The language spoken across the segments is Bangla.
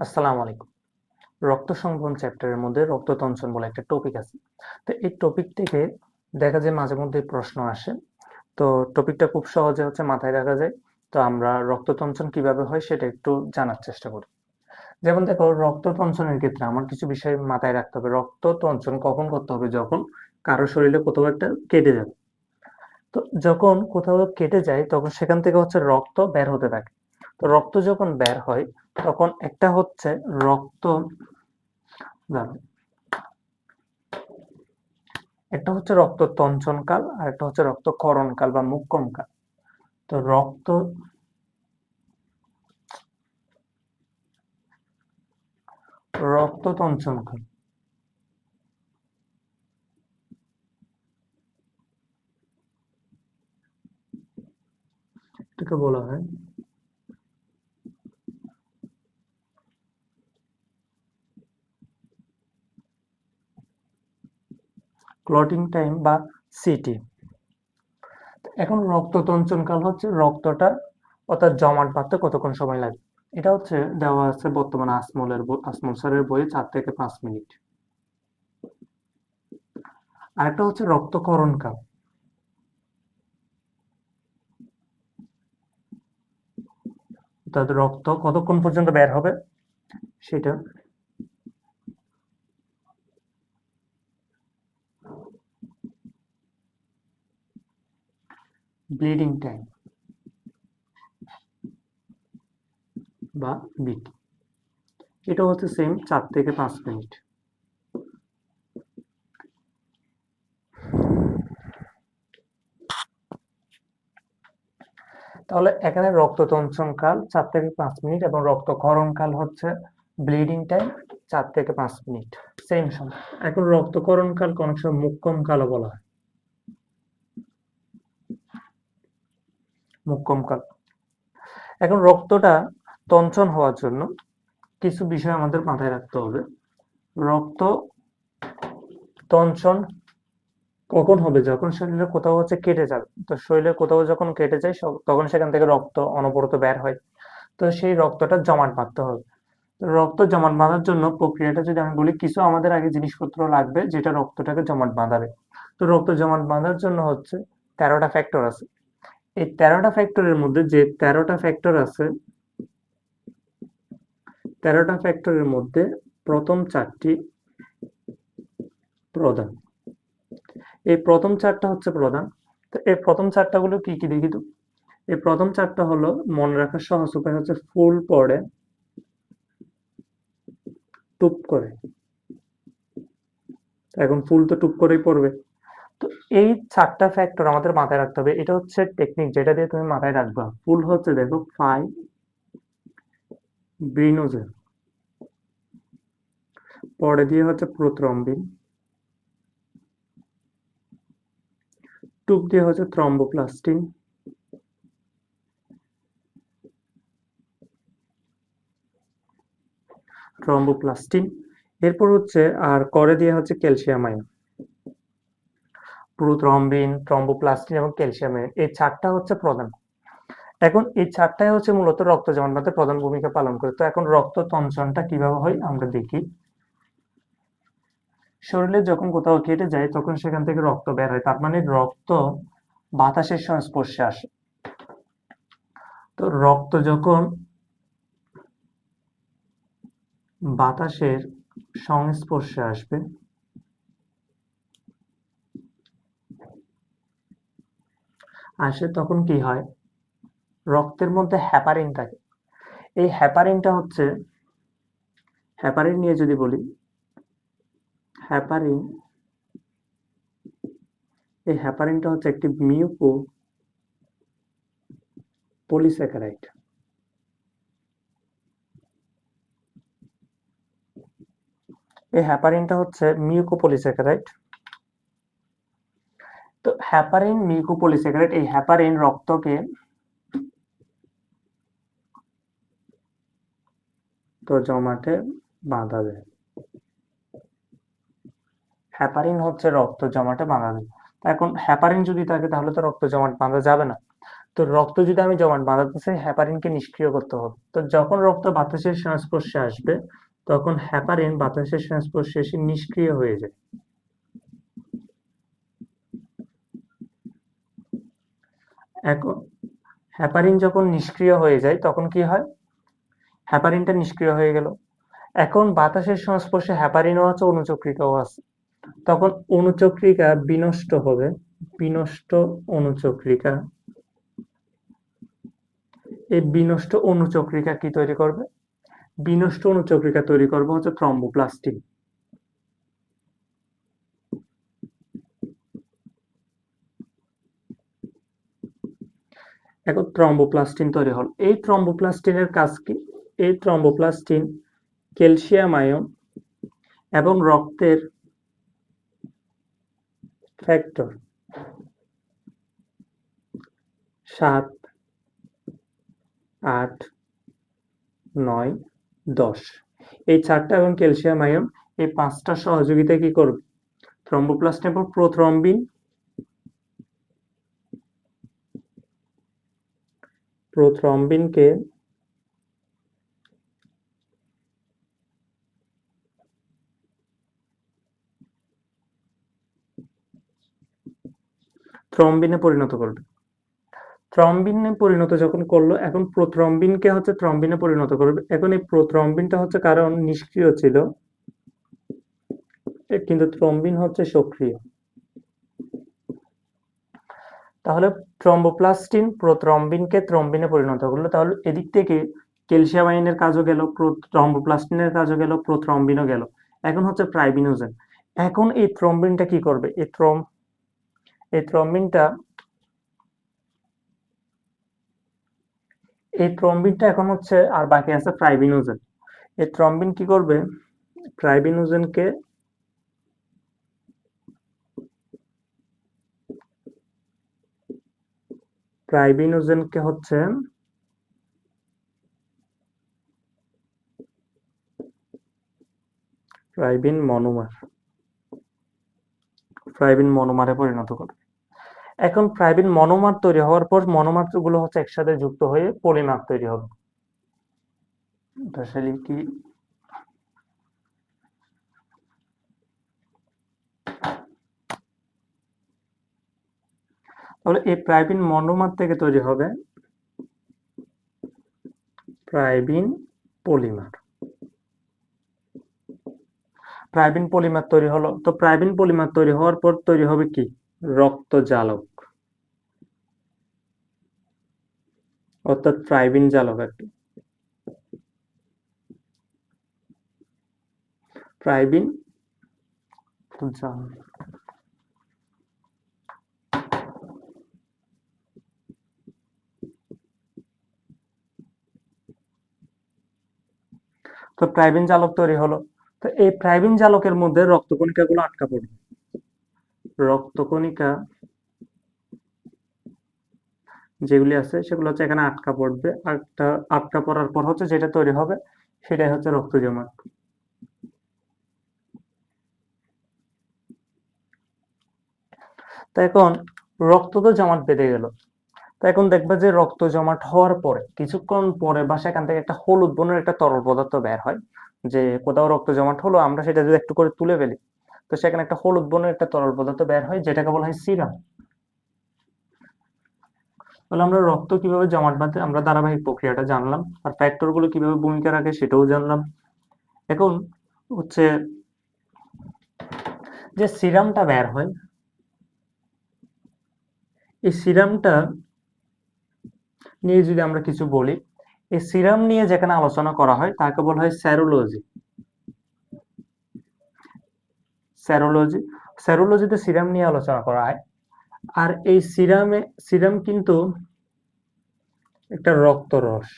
আসসালামু আলাইকুম। রক্ত সংবহন চ্যাপ্টারের মধ্যে রক্ততঞ্চন বলে একটা টপিক আছে। তো এই টপিক থেকে দেখা যায় মাঝে মধ্যে প্রশ্ন আসে। তো টপিকটা খুব সহজে হচ্ছে মাথায় রাখা যায়। তো আমরা রক্ততঞ্চন কীভাবে হয় সেটা একটু জানার চেষ্টা করি। যেমন দেখো রক্ততঞ্চনের ক্ষেত্রে আমার কিছু বিষয় মাথায় রাখতে হবে। রক্ততঞ্চন কখন করতে হবে? যখন কারও শরীরে কোথাও একটা কেটে যাবে। তো যখন কোথাও কেটে যায়, তখন সেখান থেকে হচ্ছে রক্ত বের হতে থাকে। তো রক্ত যখন বের হয় তখন একটা হচ্ছে রক্ত। একটা হচ্ছে রক্ত তঞ্চনকাল আর একটা হচ্ছে রক্ত করণকাল বা মুক্কমকাল তো রক্ত রক্ত তঞ্চনকাল এটাকে বলা হয় ক্লটিং টাইম বা সিটি এখন রক্ত তঞ্চনকাল হচ্ছে রক্তটা অর্থাৎ জমাট বাঁধতে কতক্ষণ সময় লাগে? এটা হচ্ছে দেওয়া আছে বর্তমানে আসমলের আসমল স্যারের বইয়ে চার থেকে পাঁচ মিনিট। আরেকটা হচ্ছে রক্তকরণকাল অর্থাৎ রক্ত কতক্ষণ পর্যন্ত বের হবে? সেটা ব্লিডিং টাইম বা বিট এটা হচ্ছে সেম চার থেকে পাঁচ মিনিট তাহলে এখানে রক্ততঞ্চনকাল চার থেকে পাঁচ মিনিট এবং রক্তক্ষরণকাল হচ্ছে ব্লিডিং টাইম চার থেকে পাঁচ মিনিট সেম সময়। এখন রক্তকরণকাল অনেক সময় মুক্কম কালও বলা হয়। মুক্কম কাল। এখন রক্তটা তঞ্চন হওয়ার জন্য কিছু বিষয় আমাদের মাথায় রাখতে হবে। রক্ত তঞ্চন কখন হবে? যখন শরীরে কোথাও হচ্ছে কেটে যাবে। তো শরীরে কোথাও যখন কেটে যায় তখন সেখান থেকে রক্ত অনবরত বের হয়। তো সেই রক্তটা জমাট বাঁধতে হবে। রক্ত জমাট বাঁধার জন্য প্রক্রিয়াটা যদি আমি বলি, কিছু আমাদের আগে জিনিসপত্র লাগবে যেটা রক্তটাকে জমাট বাঁধাবে। তো রক্ত জমাট বাঁধার জন্য হচ্ছে তেরোটা ফ্যাক্টর আছে। এই তেরোটা ফ্যাক্টরের মধ্যে যে তেরোটা ফ্যাক্টর আছে, তেরোটা ফ্যাক্টরের মধ্যে প্রথম চারটি প্রধান। এই প্রথম চারটা হচ্ছে প্রধান। তো এই প্রথম চারটা গুলো কি কি দেখি তো এই প্রথম চারটা হলো মনে রাখার সহজ উপায় হচ্ছে ফুল পড়ে, টুপ করে। এখন ফুল তো টুপ করেই পড়বে। তো এই চারটা ফ্যাক্টর আমাদের মাথায় রাখতে হবে। এটা হচ্ছে টেকনিক যেটা দিয়ে তুমি মাথায় রাখবা। ফুল হচ্ছে দেখো ফাই ব্রিনোজেল পরে দিয়ে হচ্ছে প্রোথ্রম্বিন। টুপ দিয়ে হচ্ছে থ্রম্বোপ্লাস্টিন থ্রম্বোপ্লাস্টিন এরপর হচ্ছে আর করে দিয়ে হচ্ছে ক্যালসিয়াম আয়ন প্রোথ্রম্বিন, থ্রম্বোপ্লাস্টিন এবং ক্যালসিয়াম এই চারটা হচ্ছে প্রধান। এখন এই চারটাই হচ্ছে মূলত রক্ত জমাট বাঁধতে প্রধান ভূমিকা পালন করে। তো এখন রক্ত তঞ্চনটা কীভাবে হয় আমরা দেখি। শরীরে যখন কোথাও কেটে যায়, তখন সেখান থেকে রক্ত বের হয়। তার মানে রক্ত বাতাসের সংস্পর্শে আসে। তো রক্ত যখন বাতাসের সংস্পর্শে আসবে আসে তখন কি হয়? রক্তের মধ্যে হ্যাপারিন থাকে। এই হ্যাপারিনটা হচ্ছে হ্যাপারিন নিয়ে যদি বলি হ্যাপারিন এই হ্যাপারিনটা হচ্ছে একটি মিউকো পলিস্যাকারাইড এই হ্যাপারিনটা হচ্ছে মিউকোপলিস্যাকারাইড তো হ্যাপারিন মিউকোপলিস্যাকারাইড এই হ্যাপারিন রক্তকে তো জমাটে বাঁধা দেয়। হ্যাপারিন হচ্ছে রক্ত জমাটে বাঁধা দেয়। এখন হ্যাপারিন যদি থাকে তাহলে তো রক্ত জমাট বাঁধা যাবে না। তো রক্ত যদি আমি জমাট বাঁধাতে চাই হ্যাপারিনকে নিষ্ক্রিয় করতে হবে। তো যখন রক্ত বাতাসের সংস্পর্শে আসবে, তখন হ্যাপারিন বাতাসের সংস্পর্শে এসে নিষ্ক্রিয় হয়ে যায়। এখন হ্যাপারিন যখন নিষ্ক্রিয় হয়ে যায়, তখন কি হয়? হ্যাপারিনটা নিষ্ক্রিয় হয়ে গেল। এখন বাতাসের সংস্পর্শে হ্যাপারিনও আছে, অনুচক্রিকাও আছে। তখন অনুচক্রিকা বিনষ্ট হবে। বিনষ্ট অনুচক্রিকা। এই বিনষ্ট অনুচক্রিকা কি তৈরি করবে? বিনষ্ট অনুচক্রিকা তৈরি করবে হচ্ছে থ্রম্বোপ্লাস্টিন এখন থ্রম্বোপ্লাস্টিন তৈরি হল। এই থ্রম্বোপ্লাস্টিনের কাজ কি? এই থ্রম্বোপ্লাস্টিন ক্যালসিয়াম আয়ন এবং রক্তের ফ্যাক্টর সাত, আট, নয়, দশ। এই চারটা এবং ক্যালসিয়াম আয়ন এই পাঁচটা সহযোগিতা কি করবে? থ্রম্বোপ্লাস্ট এবং প্রোথ্রম্বিন প্রোথ্রম্বিনকে থ্রম্বিনে পরিণত করবে থ্রম্বিনে পরিণত যখন করল, এখন প্রোথ্রম্বিনকে হচ্ছে থ্রম্বিনে পরিণত করবে। এখন এই প্রোথ্রম্বিনটা হচ্ছে কারণ নিষ্ক্রিয় ছিল। কিন্তু থ্রম্বিন হচ্ছে সক্রিয়। তাহলে থ্রম্বোপ্লাস্টিন প্রোথ্রম্বিনকে থ্রম্বিনে পরিণত করল। তাহলে এদিক থেকে ক্যালসিয়াম আয়নের কাজও গেল থ্রম্বোপ্লাস্টিনের কাজও গেল প্রোথ্রম্বিনও গেল। এখন হচ্ছে প্রাইবিনোজেন এখন এই থ্রম্বিনটা কি করবে? এই থ্রম এই থ্রম্বিনটা এই থ্রম্বিনটা এখন হচ্ছে আর বাকি আছে প্রাইবিনোজেন এই থ্রম্বিন কি করবে? প্রাইবিনোজেনকে প্রাইবিনোজেনকে হচ্ছে প্রাইবিন মনোমার প্রাইবিন মনোমারে পরিণত করে এখন প্রাইবিন মনোমার তৈরি হওয়ার পর মনোমারগুলো হচ্ছে একসাথে যুক্ত হয়ে পলিমার তৈরি হবে। কি তাহলে এই প্রাইবিন মনোমার থেকে তৈরি হবে প্রাইবিন পলিমার। প্রাইবিন পলিমার তৈরি হলো, তো প্রাইবিন পলিমার তৈরি হওয়ার পর তৈরি হবে কি? রক্ত জালক অর্থাৎ প্রাইবিন জালক আর কি প্রাইবিন জালক তো প্রাইবিন জালক তৈরি হলো। তো এই প্রাইবিন জালকের মধ্যে রক্তকণিকা গুলো আটকা পড়বে রক্তকণিকা যেগুলি আছে, সেগুলো হচ্ছে এখানে আটকা পড়বে। আটকা আটকা পড়ার পর হচ্ছে যেটা তৈরি হবে, সেটাই হচ্ছে রক্ত জমাট তো এখন রক্ত তো জমাট বেঁধে গেল। তো এখন দেখবে যে রক্ত জমাট হওয়ার পরে, কিছুক্ষণ পরে বা সেখান থেকে একটা হলুদ বর্ণের একটা তরল পদার্থ বের হয়, যে কোথাও রক্ত জমাট হলো, আমরা সেটা যদি একটু করে তুলে ফেলি, তো সেখানে একটা হলুদ বর্ণের একটা তরল পদার্থ বের হয়, যেটাকে বলা হয় সিরাম। তাহলে আমরা রক্ত কীভাবে জমাট বাঁধে, আমরা ধারাবাহিক প্রক্রিয়াটা জানলাম, আর ফ্যাক্টরগুলো কীভাবে ভূমিকা রাখে সেটাও জানলাম। এখন হচ্ছে যে সিরামটা বের হয়, এই সিরামটা নিয়ে যদি আমরা কিছু বলি, এই সিরাম নিয়ে যেখানে আলোচনা করা হয়, তাকে বলা হয় স্যারোলজি। স্যারোলজি, স্যারোলজিতে সিরাম নিয়ে আলোচনা করা হয়। আর এই সিরামে, সিরাম কিন্তু একটা রক্ত রস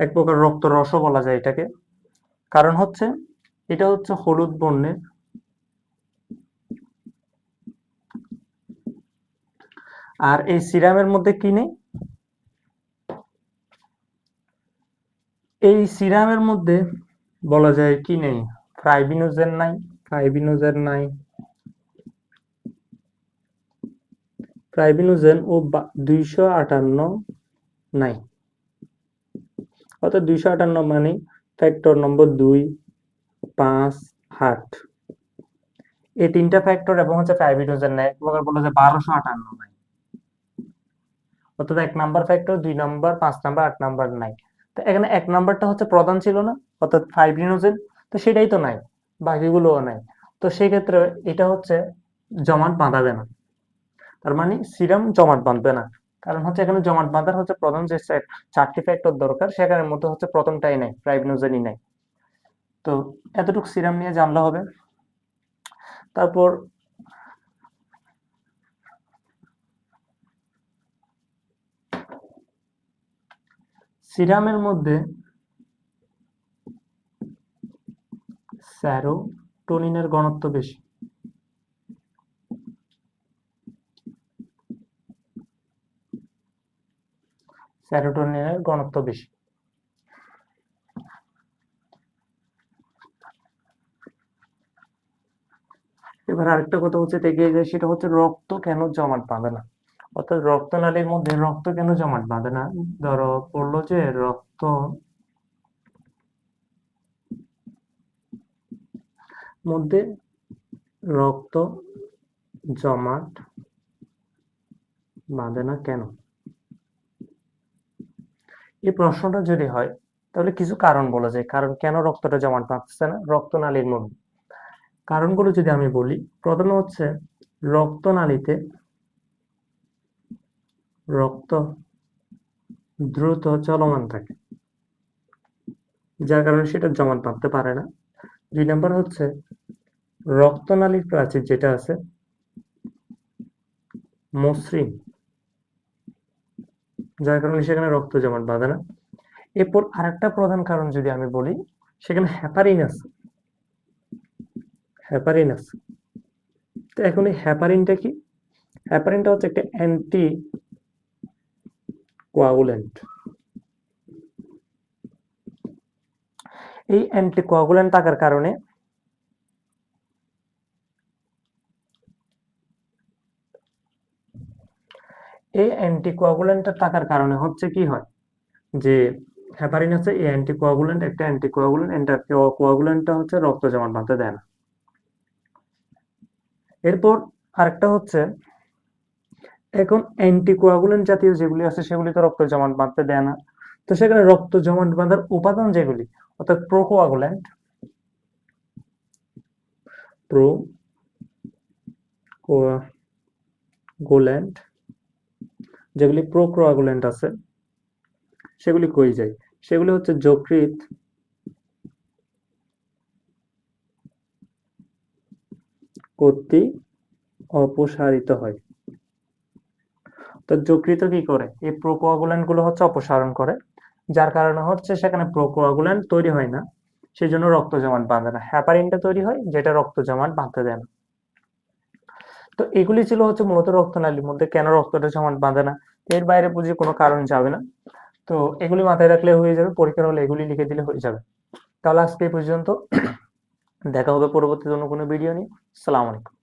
এক প্রকার রক্ত রসও বলা যায় এটাকে। কারণ হচ্ছে, এটা হচ্ছে হলুদ বর্ণের আর এই সিরামের মধ্যে কি নেই? এই সিরামের মধ্যে বলা যায় কি নেই? ফ্রাইবিনোজেন নাই ফ্রাইবিনোজেন নাই। ফাইব্রিনোজেন ও দুইশো আটান্ন নাই। অর্থাৎ দুইশো আটান্ন মানে ফ্যাক্টর নম্বর দুই, পাঁচ, আট। এই তিনটা ফ্যাক্টর এবং হচ্ছে ফাইব্রিনোজেন নাই। বলে যে বারোশো আটান্ন নাই। অর্থাৎ এক নাম্বার ফ্যাক্টর দুই নাম্বার, পাঁচ নাম্বার, আট নাম্বার নাই। তো এখানে এক নাম্বারটা হচ্ছে প্রধান ছিল না, অর্থাৎ ফাইভ ফাইব্রিনোজেন তো সেটাই তো নাই, বাকিগুলোও নাই। তো সেই ক্ষেত্রে এটা হচ্ছে জমাট বাঁধাবে না। তার মানে সিরাম জমাট বাঁধবে না। কারণ হচ্ছে এখানে জমাট বাঁধার হচ্ছে প্রধান যে চারটি ফ্যাক্টর দরকার, সেখানের মধ্যে হচ্ছে প্রথমটাই নাই ফাইব্রিনোজেনই নাই। তো এতটুকু সিরাম নিয়ে জানলে হবে। তারপর সিরামের মধ্যে স্যারোটোনিনের ঘনত্ব বেশি। স্যারোটোনিনের ঘনত্ব বেশি। এবার আরেকটা কথা হচ্ছে থেকে যায়, সেটা হচ্ছে রক্ত কেন জমাট বাঁধে না? অর্থাৎ রক্তনালীর মধ্যে রক্ত কেন জমাট বাঁধে না? ধরো পড়ল যে রক্ত মধ্যে রক্ত জমাট বাঁধে না কেন? এই প্রশ্নটা যদি হয়, তাহলে কিছু কারণ বলা যায়। কারণ কেন রক্তটা জমাট বাঁধছে না? রক্তনালীর মধ্যে। কারণগুলো যদি আমি বলি, প্রথমে হচ্ছে রক্তনালীতে রক্ত দ্রুত চলমান থাকে, যার কারণে সেটা জমাট বাঁধতে পারে না। দুই নাম্বার হচ্ছে রক্তনালীর প্রাচীর যেটা আছে, মসৃণ, যার কারণে সেখানে রক্ত জমাট বাঁধে না। এরপর আরেকটা প্রধান কারণ যদি আমি বলি, সেখানে হ্যাপারিন আছে হ্যাপারিন আছে তো এখন এই হ্যাপারিনটা কি? হ্যাপারিনটা হচ্ছে একটা অ্যান্টি কোয়াগুলেন্ট এই অ্যান্টি কোয়াগুলেন্ট থাকার কারণে এই অ্যান্টিকোয়াগুলেন্টটা থাকার কারণে হচ্ছে কি হয়? যে হ্যাপারিন হচ্ছে এই অ্যান্টিকোয়াগুলেন্ট একটা অ্যান্টিকোয়াগুলেন্ট অ্যান্টিকোয়াগুলেন্টটা হচ্ছে রক্ত জমাট বাঁধতে দেয় না। এরপর আরেকটা হচ্ছে এখন অ্যান্টিকোয়াগুলেন্ট জাতীয় যেগুলি আছে সেগুলি তো রক্ত জমাট বাঁধতে দেয় না। তো সেখানে রক্ত জমাট বাঁধার উপাদান যেগুলি, অর্থাৎ প্রোকোয়াগুলেন্ট প্রো কোয়াগুলেন্ট যেগুলি প্রোকোয়াগুলেন্ট আছে, সেগুলি কই যায়? সেগুলি হচ্ছে যকৃত কর্তৃক অপসারিত হয়। তো যকৃত কি করে? এই প্রোকোয়াগুল্যান্টগুলো হচ্ছে অপসারণ করে, যার কারণে হচ্ছে সেখানে প্রোকোয়াগুল্যান্ট তৈরি হয় না। সেই জন্য রক্ত জমাট বাঁধে না। হ্যাপারিনটা তৈরি হয়, যেটা রক্ত জমাট বাঁধতে দেয় না। তো এগুলি ছিল হচ্ছে মূলত রক্তনালীর মধ্যে। কেন রক্তটা জমাট বাঁধে না? এর বাইরে বুঝি কোনো কারণ যাবে না। তো এগুলি মাথায় রাখলে হয়ে যাবে, পরীক্ষার হলে এগুলি লিখে দিলে হয়ে যাবে। তাহলে আজকে পর্যন্ত। দেখা হবে পরবর্তী অন্য কোনো ভিডিও নিয়ে। সালাম আলাইকুম।